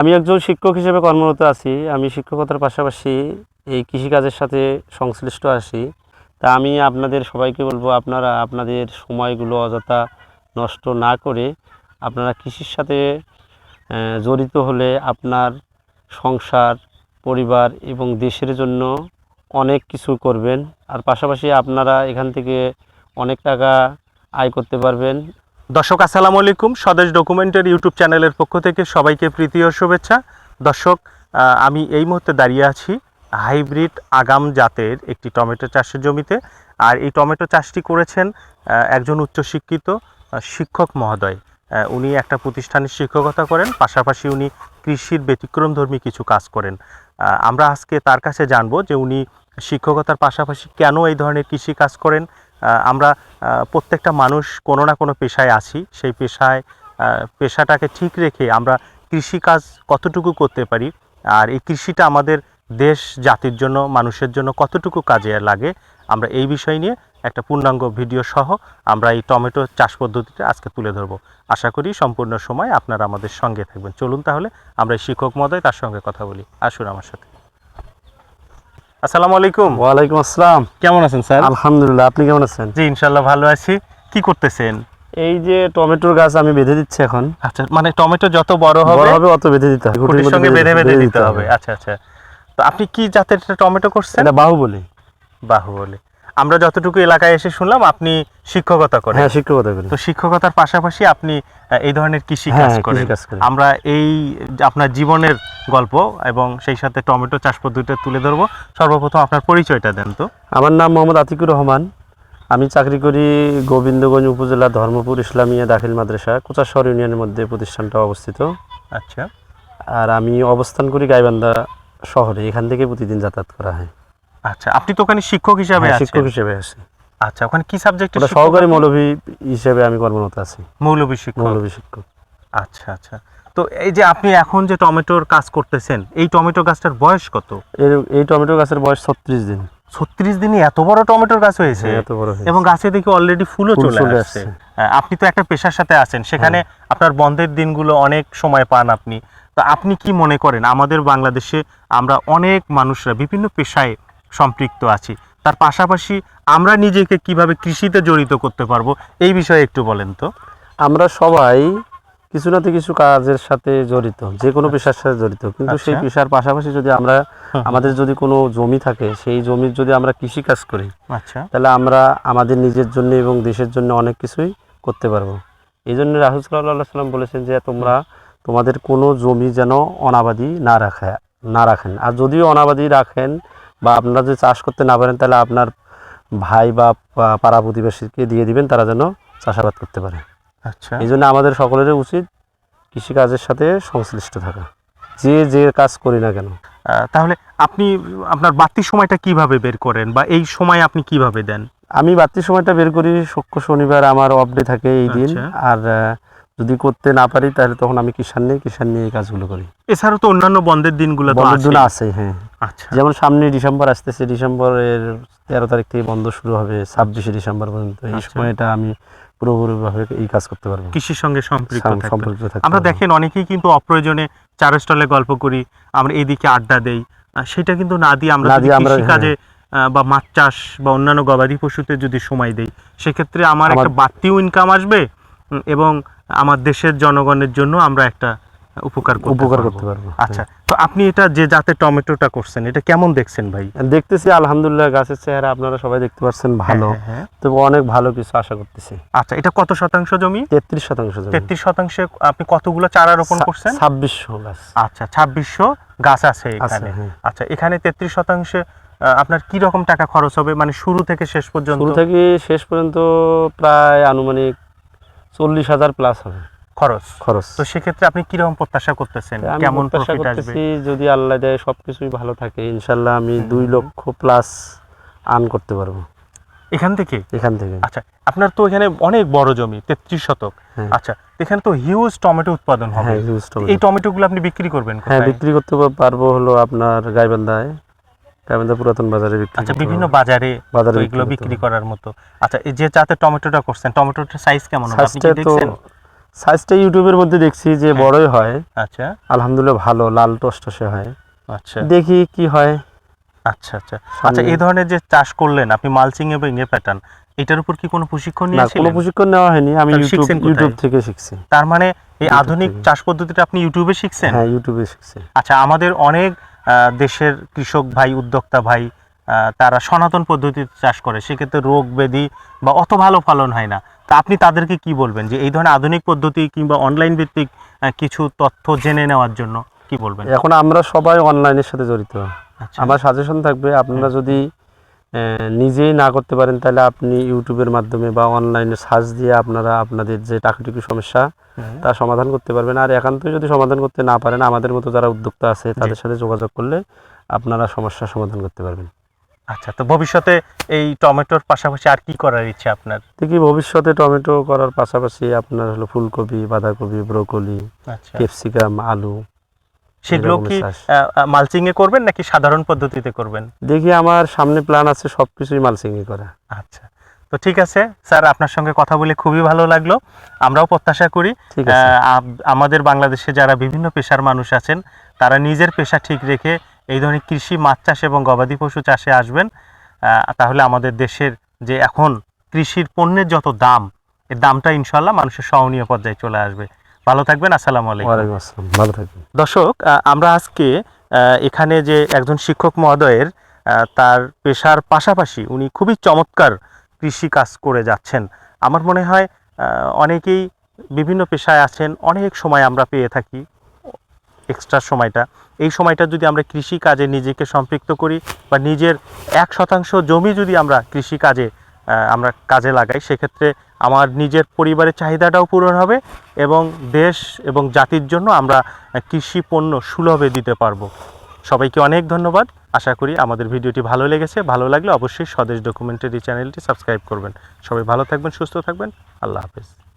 আমি একজন শিক্ষক হিসেবে কর্মরত আছি, আমি শিক্ষকতার পাশাপাশি এই কৃষিকাজের সাথে সংশ্লিষ্ট আছি। তা আমি আপনাদের সবাইকে বলব, আপনারা আপনাদের সময়গুলো অযথা নষ্ট না করে আপনারা কৃষির সাথে জড়িত হলে আপনার সংসার, পরিবার এবং দেশের জন্য অনেক কিছু করবেন। আর পাশাপাশি আপনারা এখান থেকে অনেক টাকা আয় করতে পারবেন দর্শক, আসসালামু আলাইকুম। স্বদেশ ডকুমেন্টের ইউটিউব চ্যানেলের পক্ষ থেকে সবাইকে প্রীতি ও শুভেচ্ছা। দর্শক আমি এই মুহূর্তে দাঁড়িয়ে আছি হাইব্রিড আগাম জাতের একটি টমেটো চাষের জমিতে। আর এই টমেটো চাষটি করেছেন একজন উচ্চশিক্ষিত শিক্ষক মহোদয়। উনি একটা প্রতিষ্ঠানে শিক্ষকতা করেন, পাশাপাশি উনি কৃষির ব্যতিক্রমধর্মী কিছু কাজ করেন। আমরা আজকে তার কাছে জানব যে উনি শিক্ষকতার পাশাপাশি কেন এই ধরনের কৃষি কাজ করেন আমরা প্রত্যেকটা মানুষ কোনো না কোনো পেশায় আছি। সেই পেশায় পেশাটাকে ঠিক রেখে আমরা কৃষিকাজ কতটুকু করতে পারি আর এই কৃষিটা আমাদের দেশ, জাতির জন্য, মানুষের জন্য কতটুকু কাজে লাগে, আমরা এই বিষয় নিয়ে একটা পূর্ণাঙ্গ ভিডিও সহ আমরা এই টমেটো চাষ পদ্ধতিটা আজকে তুলে ধরবো। আশা করি সম্পূর্ণ সময় আপনারা আমাদের সঙ্গে থাকবেন। চলুন তাহলে আমরা শিক্ষক মহোদয় তার সঙ্গে কথা বলি। আসুন আমার সাথে। আসসালামু আলাইকুম। ওয়ালাইকুম আসসালাম। কেমন আছেন স্যার? আলহামদুলিল্লাহ আপনি কেমন আছেন? জি ইনশাল্লাহ ভালো আছি। কি করতেছেন? এই যে টমেটোর গাছ আমি বেঁধে দিচ্ছি এখন। আচ্ছা মানে টমেটো যত বড় হবে বড় হবে অত বেঁধে দিতে হবে। খুঁটির সঙ্গে বেঁধে বেঁধে দিতে হবে। আচ্ছা আচ্ছা। তো আপনি কি জাতের টমেটো করছেন? এটা বাহুবলী। বাহুবলে। আমরা যতটুকু এলাকায় এসে শুনলাম আপনি শিক্ষকতা করেন। হ্যাঁ শিক্ষকতা করি। তো শিক্ষকতার পাশাপাশি আপনি এই ধরনের কৃষি হ্যাঁ কাজ করেন। আমরা এই আপনার জীবনের গল্প এবং সেই সাথে টমেটো চাষ পদ্ধতিটা তুলে ধরবো। সর্বপ্রথম আপনার পরিচয়টা দেন তো। আমার নাম মোহাম্মদ আতিকুর রহমান। আমি চাকরি করি গোবিন্দগঞ্জ উপজেলা ধর্মপুর ইসলামিয়া দাখিল মাদ্রাসা কোচাশহর ইউনিয়নের মধ্যে প্রতিষ্ঠানটা অবস্থিত। আচ্ছা। আর আমি অবস্থান করি গাইবান্ধা শহরে। এখান থেকে প্রতিদিন যাতায়াত করা হয়। আচ্ছা আপনি তো ওখানে শিক্ষক হিসাবে হ্যাঁ, আছেন। শিক্ষক হিসেবে আছি। আচ্ছা ওখানে কি সাবজেক্টে সহকারী মৌলভী হিসেবে আমি কর্মরত আছি। মৌলবী শিক্ষক। মৌলভী শিক্ষক। আচ্ছা আচ্ছা। তো এই যে আপনি এখন যে টমেটোর কাজ করতেছেন এই টমেটো গাছটার বয়স কত? এই টমেটো গাছের বয়স ছত্রিশ দিন। ছত্রিশ দিনে এত বড় টমেটোর গাছ হয়েছে? হ্যাঁ, এত বড় হয়েছে। এবং গাছে দেখি অলরেডি ফুলও চলে আসছে। হ্যাঁ, আপনি তো একটা পেশার সাথে আছেন সেখানে আপনার বন্ধের দিনগুলো অনেক সময় পান আপনি। তো আপনি কি মনে করেন আমাদের বাংলাদেশে আমরা অনেক মানুষরা বিভিন্ন পেশায় সম্পৃক্ত আছি। তার পাশাপাশি আমরা নিজেকে কীভাবে কৃষিতে জড়িত করতে পারব এই বিষয়ে একটু বলেন তো। আমরা সবাই কিছু না কিছু কাজের সাথে জড়িত যে কোনো পেশার সাথে জড়িত। কিন্তু সেই আচ্ছা। পেশার পাশাপাশি যদি আমরা আমাদের যদি কোনো জমি থাকে সেই জমির যদি আমরা কৃষি কাজ করি আচ্ছা। তাহলে আমরা আমাদের নিজের জন্য এবং দেশের জন্য অনেক কিছুই করতে পারব। এই জন্য রাহুল সাল্লাহ সাল্লাম বলেছেন যে তোমরা তোমাদের কোনো জমি যেন অনাবাদি না রাখা না রাখেন। আর যদিও অনাবাদি রাখেন বা আপনারা যদি চাষ করতে না পারেন তাহলে আপনার ভাই বা পাড়া প্রতিবেশীকে দিয়ে দিবেন তারা যেন চাষাবাদ করতে পারে। আচ্ছা। এই জন্য আমাদের সকলেরই উচিত কৃষিকাজের সাথে সংশ্লিষ্ট থাকা। যে যে কাজ করি না কেন। তাহলে আপনি আপনার বাড়তি সময়টা কীভাবে বের করেন বা এই সময় আপনি কীভাবে দেন? আমি বাড়তি সময়টা বের করি শুক্র শনিবার আমার অফ ডে থাকে এই দিন। আচ্ছা। আর যদি করতে না পারি তাহলে তখন আমি কিষান নিয়ে কিষান নিয়ে এই কাজগুলো করি। এছাড়াও তো অন্যান্য বন্ধের দিনগুলো বন্ধের আছে হ্যাঁ। আচ্ছা যেমন সামনে ডিসেম্বর আসতেছে ডিসেম্বরের তেরো তারিখ থেকে বন্ধ শুরু হবে ছাব্বিশে ডিসেম্বর পর্যন্ত এই আচ্ছা। সময়টা আমি পুরোপুরিভাবে এই কাজ করতে পারব কৃষির সঙ্গে সম্পৃক্ত। আমরা দেখেন অনেকেই কিন্তু অপ্রয়োজনে চার স্টলে গল্প করি আমরা এদিকে আড্ডা দেই সেটা কিন্তু না দিয়ে আমরা আমরা- হ্যাঁ। বা মাছ চাষ বা অন্যান্য গবাদি পশুতে যদি সময় দেই সেক্ষেত্রে আমার- একটা বাড়তিও ইনকাম আসবে এবং আমার দেশের জনগণের জন্য আমরা একটা উপকার উপকার করতে পারব আচ্ছা তো আপনি এটা যে জাতের টমেটোটা করছেন এটা কেমন দেখছেন ভাই? হ্যাঁ। দেখতেছি আলহামদুলিল্লাহ গাছের চেহারা আপনারা সবাই দেখতে পাচ্ছেন ভালো। হ্যাঁ, হ্যাঁ, হ্যাঁ। তবে অনেক ভালো কিছু আশা করতেছি। আচ্ছা এটা কত শতাংশ জমি? তেত্রিশ শতাংশ জমি। তেত্রিশ শতাংশে আপনি কতগুলো চারা রোপণ করছেন? ছাব্বিশশো গাছ। আচ্ছা ছাব্বিশশো গাছ আছে এখানে। হ্যাঁ। আচ্ছা এখানে তেত্রিশ শতাংশে আপনার কি রকম টাকা খরচ হবে? মানে শুরু থেকে শেষ পর্যন্ত? শুরু থেকে শেষ পর্যন্ত প্রায় আনুমানিক চল্লিশ হাজার প্লাস হবে। খরচ। খরচ। তো সেক্ষেত্রে আপনি কি রকম প্রত্যাশা করতেছেন? কেমন প্রফিট আসবে? যদি আল্লাহ দেয় সবকিছুই ভালো থাকে ইনশাল্লাহ আমি দুই লক্ষ প্লাস আর্ন করতে পারব। এখান থেকে? এখান থেকে। আচ্ছা আপনার তো এখানে অনেক বড় জমি তেত্রিশ শতক। হ্যাঁ। আচ্ছা এখানে তো হিউজ টমেটো উৎপাদন হবে। হ্যাঁ টমেটো। এই টমেটোগুলো আপনি বিক্রি করবেন হ্যাঁ বিক্রি করতে পারব হলো আপনার গাইবান্ধায়। গাইবান্ধা পুরাতন বাজারে বিক্রি আচ্ছা বিভিন্ন বাজারে বাজারে বিক্রি এগুলো বিক্রি করার মতো। আচ্ছা এই যে জাতের টমেটোটা করছেন টমেটোটার সাইজ কেমন হবে? আপনি কি দেখছেন? সাইজটা ইউটিউবের মধ্যে দেখছি যে হ্যাঁ। বড়ই হয়। আচ্ছা। আলহামদুলিল্লাহ ভালো লাল টসটসে হয়। আচ্ছা। দেখি কি হয়। আচ্ছা আচ্ছা। আচ্ছা এই ধরনের যে চাষ করলেন আপনি মালচিং এবং ইয়ে প্যাটার্ন এটার উপর কি কোনো প্রশিক্ষণ না কোনো প্রশিক্ষণ নেওয়া হয়নি আমি ইউটিউব ইউটিউব থেকে শিখছি। তার মানে এই আধুনিক চাষ পদ্ধতিটা আপনি ইউটিউবে শিখছেন? হ্যাঁ ইউটিউবে শিখছি। আচ্ছা আমাদের অনেক দেশের কৃষক ভাই উদ্যোক্তা ভাই তারা সনাতন পদ্ধতিতে চাষ করে সেক্ষেত্রে রোগ ব্যাধি বা অত ভালো ফলন হয় না। তা আপনি তাদেরকে কি বলবেন? যে এই ধরনের আধুনিক পদ্ধতি কিংবা অনলাইন ভিত্তিক কিছু তথ্য জেনে নেওয়ার জন্য কি বলবেন? এখন আমরা সবাই অনলাইনের সাথে জড়িত। আচ্ছা। আমার সাজেশন থাকবে আপনারা যদি আহ, নিজেই না করতে পারেন তাহলে আপনি ইউটিউবের মাধ্যমে বা অনলাইনে সার্চ দিয়ে আপনারা আপনাদের যে টাকাটুকু সমস্যা হুম। তা সমাধান করতে পারবেন। আর একান্ত যদি সমাধান করতে না পারেন আমাদের মতো যারা উদ্যোক্তা আছে তাদের সাথে যোগাযোগ করলে আপনারা সমস্যার সমাধান করতে পারবেন। আচ্ছা তো ভবিষ্যতে এই টমেটোর পাশাপাশি আর কি করার ইচ্ছে আপনার? দেখি ভবিষ্যতে টমেটো করার পাশাপাশি আপনার হলো ফুলকপি বাঁধাকপি ব্রোকলি আচ্ছা। ক্যাপসিকাম আলু। সেগুলো কি। মালচিং এ করবেন নাকি সাধারণ পদ্ধতিতে করবেন? দেখি আমার সামনে প্ল্যান আছে সবকিছুই মালচিং এ করা। আচ্ছা তো ঠিক আছে স্যার আপনার সঙ্গে কথা বলে খুবই ভালো লাগল। আমরাও প্রত্যাশা করি আমাদের বাংলাদেশে যারা বিভিন্ন পেশার মানুষ আছেন তারা নিজের পেশা ঠিক রেখে এই ধরনের কৃষি মাছ চাষ এবং গবাদি পশু চাষে আসবেন তাহলে আমাদের দেশের যে এখন কৃষির পণ্যের যত দাম এর দামটা ইনশাল্লাহ মানুষের সহনীয় পর্যায়ে চলে আসবে। ভালো থাকবেন আসসালামু আলাইকুম। ভালো থাকবেন। দর্শক আমরা আজকে এখানে যে একজন শিক্ষক মহোদয়ের তার পেশার পাশাপাশি উনি খুবই চমৎকার কৃষি কাজ করে যাচ্ছেন। আমার মনে হয় অনেকেই বিভিন্ন পেশায় আছেন অনেক সময় আমরা পেয়ে থাকি। এক্সট্রা সময়টা। এই সময়টা যদি আমরা কৃষি কাজে নিজেকে সম্পৃক্ত করি বা নিজের এক শতাংশ জমি যদি আমরা কৃষি কাজে আমরা কাজে লাগাই, সেক্ষেত্রে আমার নিজের পরিবারের চাহিদাটাও পূরণ হবে এবং দেশ এবং জাতির জন্য আমরা কৃষি পণ্য সুলভে দিতে পারব। সবাইকে অনেক ধন্যবাদ। আশা করি আমাদের ভিডিওটি ভালো লেগেছে। ভালো লাগলে অবশ্যই স্বদেশ ডকুমেন্টারি চ্যানেলটি সাবস্ক্রাইব করবেন। সবাই ভালো থাকবেন, সুস্থ থাকবেন। আল্লাহ হাফেজ।